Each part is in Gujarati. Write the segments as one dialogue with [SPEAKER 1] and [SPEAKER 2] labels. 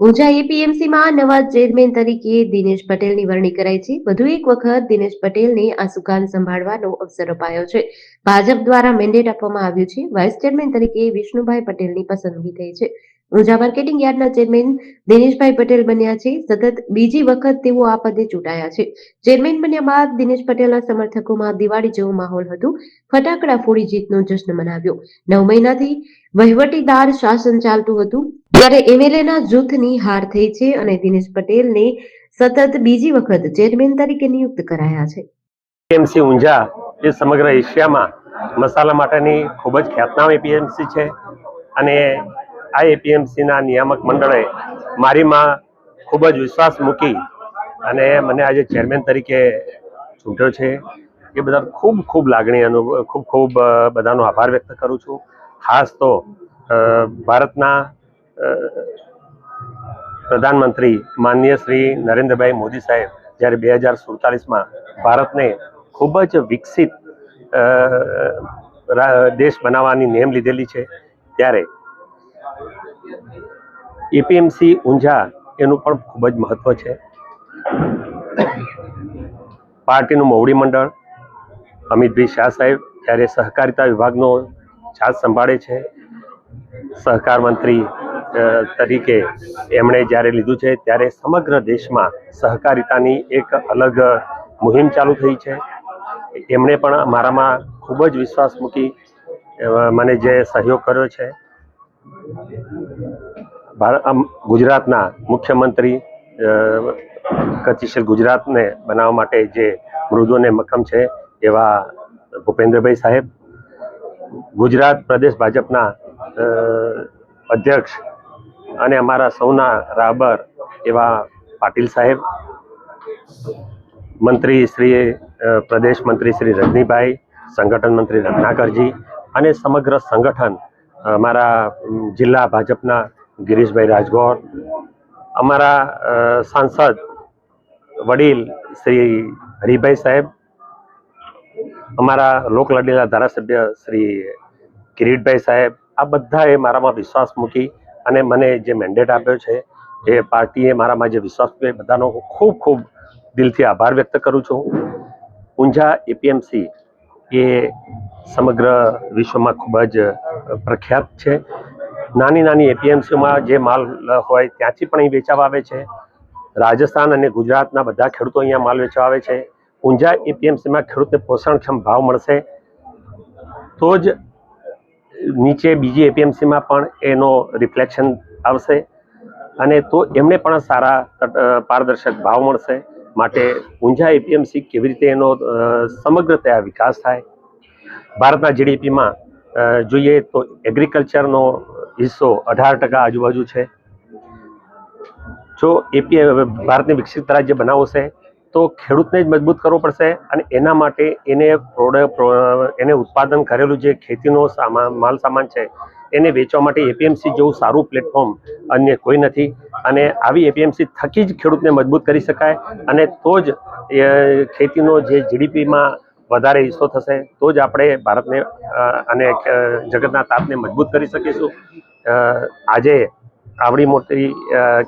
[SPEAKER 1] ઊંઝા એપીએમસીમાં નવા ચેરમેન તરીકે દિનેશ પટેલની વરણી કરાઈ છે. વધુ એક વખત દિનેશ પટેલને આ સુકાન સંભાળવાનો અવસર અપાયો છે. ભાજપ દ્વારા મેન્ડેટ આપવામાં આવ્યું છે. વાઇસ ચેરમેન તરીકે વિષ્ણુભાઈ પટેલની પસંદગી થઈ છે. ઊંઝા માર્કેટિંગ યાર્ડના ચેરમેન દિનેશભાઈ પટેલ બન્યા છે. સતત બીજી વખત તેઓ આ પદે ચૂંટાયા છે. ચેરમેન બન્યા બાદ દિનેશ પટેલના સમર્થકોમાં દિવાળી જેવો માહોલ હતો. ફટાકડા ફોડી જીતનો જશ્ન મનાવ્યો. નવ મહિનાથી વહીવટીદાર શાસન ચાલતું હતું. ત્યારે એમએલએના જૂથની હાર થઈ છે અને દિનેશ પટેલને સતત બીજી વખત ચેરમેન તરીકે નિયુક્ત કરાયા છે.
[SPEAKER 2] એમસી ઊંઝા એ સમગ્ર એશિયામાં મસાલા માટેની ખૂબ જ ખ્યાતનામ એપીએમસી છે. અને આ એપીએમસીના નિયામક મંડળે મારીમાં ખૂબ જ વિશ્વાસ મૂકી અને મને આજે ચેરમેન તરીકે ચૂંટ્યો છે. એ બધા ખૂબ ખૂબ લાગણી અનુભવ ખૂબ ખૂબ બધાનો આભાર વ્યક્ત કરું છું. ખાસ તો ભારતના પ્રધાનમંત્રી માનનીય શ્રી નરેન્દ્રભાઈ મોદી સાહેબ જ્યારે બે હજાર સુડતાલીસમાં ભારતને ખૂબ જ વિકસિત દેશ બનાવવાની નેમ લીધેલી છે, ત્યારે એપીએમસી ઊંઝા એનું પણ ખૂબ જ મહત્વ છે. પાર્ટીનું મોવડી મંડળ, અમિતભાઈ શાહ સાહેબ જ્યારે સહકારિતા વિભાગનો ચાર્જ સંભાળે છે. સહકાર મંત્રી તરીકે એમણે જ્યારે લીધું છે ત્યારે સમગ્ર દેશમાં સહકારિતાની એક અલગ મુહિમ ચાલુ થઈ છે. એમણે પણ મારામાં ખૂબ જ વિશ્વાસ મૂકી મને જે સહયોગ કર્યો છે. ગુજરાતના મુખ્યમંત્રી ગતિશીલ ગુજરાતને બનાવવા માટે જે મૃદુ અને મક્કમ છે એવા ભૂપેન્દ્રભાઈ સાહેબ, ગુજરાત પ્રદેશ ભાજપના અધ્યક્ષ અને અમારા સૌના રાબર એવા પાટીલ સાહેબ, મંત્રી શ્રી પ્રદેશ મંત્રી શ્રી રજનીભાઈ, સંગઠન મંત્રી રત્નાકરજી અને સમગ્ર સંગઠન, અમારા જિલ્લા ભાજપના ગિરીશભાઈ રાજગોર, અમારા સાંસદ વડીલ શ્રી હરિભાઈ સાહેબ, અમારા લોકલાડીલા ધારાસભ્ય શ્રી કિરીટભાઈ સાહેબ, આ બધાએ મારામાં વિશ્વાસ મૂકી અને મને જે મેન્ડેટ આપ્યો છે, એ પાર્ટીએ મારામાં જે વિશ્વાસ એ બધાનો ખૂબ ખૂબ દિલથી આભાર વ્યક્ત કરું છું. ઊંઝા એપીએમસી એ સમગ્ર વિશ્વમાં ખૂબ જ પ્રખ્યાત છે. નાની નાની એપીએમસીમાં જે માલ હોય ત્યાંથી પણ અહીં વેચાવા આવે છે. રાજસ્થાન અને ગુજરાતના બધા ખેડૂતો અહીંયા માલ વેચવા આવે છે. ઊંઝા એપીએમસીમાં ખેડૂતને પોષણક્ષમ ભાવ મળશે. તો જ નીચે બીજી એપીએમસીમાં પણ એનો રિફ્લેક્શન આવશે અને તો એમને પણ સારા પારદર્શક ભાવ મળશે. માટે ઊંઝા એપીએમસી કેવી રીતે એનો સમગ્રતયા વિકાસ થાય? ભારતના જીડીપીમાં જોઈએ તો એગ્રીકલ્ચરનો હિસ્સો અઢાર ટકા આજુબાજુ છે. જો એપી ભારતને વિકસિત રાજ્ય બનાવશે, તો ખેડૂતને જ મજબૂત કરવો પડશે અને એના માટે એને પ્રોડક્ટ એને ઉત્પાદન કરેલું જે ખેતીનો સામાન માલ સામાન છે, એને વેચવા માટે એપીએમસી જેવું સારું પ્લેટફોર્મ અન્ય કોઈ નથી. અને આવી એપીએમસી થકી જ ખેડૂતને મજબૂત કરી શકાય અને તો જ ખેતીનો જે જીડીપીમાં વધારે હિસ્સો થશે, તો જ આપણે ભારતને અને જગતના તાપને મજબૂત કરી શકીશું. આજે આવડી મોટી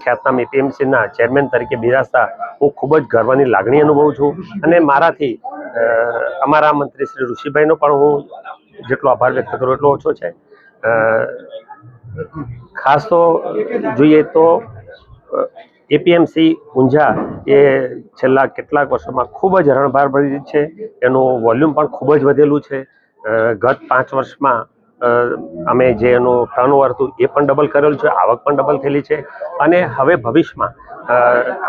[SPEAKER 2] ખ્યાતનામ એપીએમસીના ચેરમેન તરીકે બિરાજતા હું ખૂબ જ ગર્વની લાગણી અનુભવું છું અને મારાથી અમારા મંત્રી શ્રી ઋષિભાઈનો પણ હું જેટલો આભાર વ્યક્ત કરું એટલો ઓછો છે. ખાસ તો જોઈએ તો એપીએમસી ઊંઝા એ છેલ્લા કેટલાક વર્ષોમાં ખૂબ જ રણભાર ભરી છે. એનું વોલ્યુમ પણ ખૂબ જ વધેલું છે. ગત પાંચ વર્ષમાં અમે જે એનું ટર્નઓવર હતું, એ પણ ડબલ કરેલું છે, આવક પણ ડબલ થયેલી છે. અને હવે ભવિષ્યમાં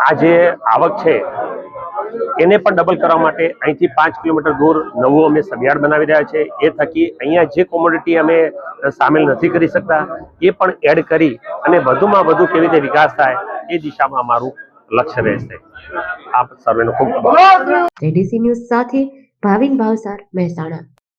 [SPEAKER 2] આ જે આવક છે, એને પણ ડબલ કરવા માટે અહીંથી પાંચ કિલોમીટર દૂર નવું અમે સબયાર્ડ બનાવી રહ્યા છે. એ થકી અહીંયા જે કોમોડિટી અમે સામેલ નથી કરી શકતા, એ પણ એડ કરી અને વધુમાં વધુ કેવી રીતે વિકાસ થાય, એ દિશામાં અમારું લક્ષ્ય રહેશે. આપ સર્વેનો ખૂબ ખૂબ
[SPEAKER 1] ન્યૂઝ સાથે ભાવિન ભાવસાર મહેસાણા.